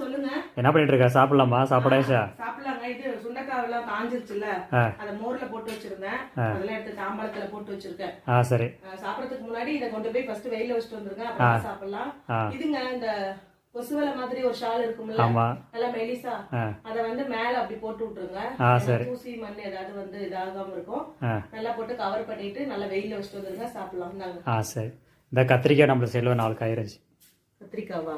சொல்லுங்க. என்ன பண்ணிட்டு இருக்க சாப்பிடலாமா சாப்பிடாச்சா சாப்பிடலாங்க. இது சுண்டக்காய் எல்லாம் காஞ்சிருச்சுல அத மோர்ல போட்டு வச்சிருந்தேன். அதெல்லாம் எடுத்து தாம்பாளத்துல போட்டு வச்சிருக்கேன். ஆ சரி. ஆ, சாப்பிடறதுக்கு முன்னாடி இதை கொண்டு போய் ஃபர்ஸ்ட் வெயில வச்சுட்டு வந்துருங்க. அப்புறம் சாப்பிடலாம். இதுங்க இந்த கொசுவலை மாதிரி ஒரு ஷால் இருக்கும்ல. நல்லா மெலிசா. அத வந்து மேல அப்படி போட்டு விட்டுருங்க. தூசி மண் ஏதாவது வந்து இதாகாம இருக்கும். நல்லா போட்டு கவர் பண்ணிட்டு நல்லா வெயில வச்சுட்டு வந்துருங்க. சாப்பிடலாம். சரி. இந்த கத்திரிக்காய் நம்மளுக்கு செல்வ நாலு காய் இருந்துச்சு கத்திரிக்காவா?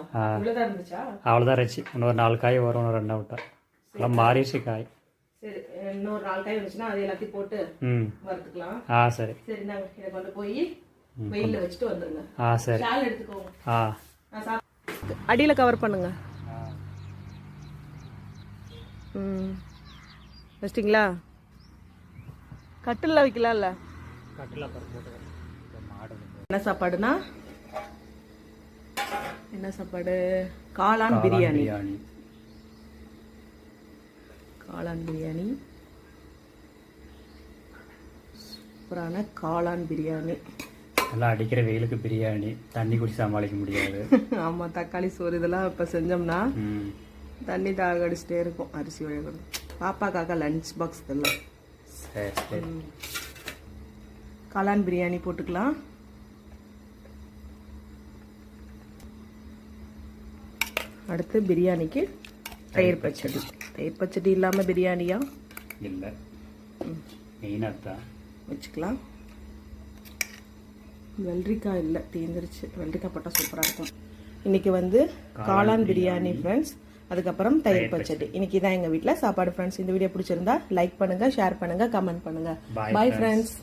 இருந்துச்சா? அவ்வளோதான் இருந்துச்சு. இன்னொரு நாலு காய் வரும் இன்னும் ரெண்டா விட்டா. எல்லாம் மாறிடுச்சு காய். சரி இன்னொரு நாலு காய் வந்துச்சுன்னா அது எல்லாத்தையும் போட்டு ம். வறுத்துக்கலாம். ஆ சரி. சரி நாங்க இதை கொண்டு போய் வெயில்ல வச்சுட்டு வந்துருங்க. ஆ சரி. ஷால் எடுத்துக்கோங்க ஆ. அடியில கவர் பண்ணுங்க. ம். வச்சிட்டிங்களா? கட்டில் வைக்கலாம்ல. கட்டில் போட்டு மாடு என்ன சாப்பாடுனா என்ன சாப்பாடு? காளான் பிரியாணி. பிரியாணி. காளான் பிரியாணி. சூப்பரான காளான் பிரியாணி. எல்லாம் அடிக்கிற வெயிலுக்கு பிரியாணி. தண்ணி குடி சமாளிக்க முடியாது. ஆமாம் தக்காளி சோறு இதெல்லாம் இப்போ செஞ்சோம்னா தண்ணி தாக அடிச்சிட்டே இருக்கும் அரிசி வழங்கணும் பாப்பாக்காக லஞ்ச் பாக்ஸ் இதெல்லாம். சரி சரி. காளான் பிரியாணி போட்டுக்கலாம். அடுத்து பிரியாணிக்கு தயிர் பச்சடி. தயிர் பச்சடி இல்லாமல் பிரியாணியா? இல்லை. மெயினாக வச்சுக்கலாம். வெள்ளரிக்காய் இல்லை தீந்துருச்சு வெள்ளரிக்காய் போட்டால் சூப்பராக இருக்கும். இன்னைக்கு வந்து காளான் பிரியாணி. ஃப்ரெண்ட்ஸ் அதுக்கப்புறம் தயிர் பச்சடி. இன்னைக்கு தான் எங்கள் வீட்டில் சாப்பாடு ஃப்ரெண்ட்ஸ் இந்த வீடியோ பிடிச்சிருந்தா லைக் பண்ணுங்க ஷேர் பண்ணுங்க கமெண்ட் பண்ணுங்க. Bye, பாய். ஃப்ரெண்ட்ஸ்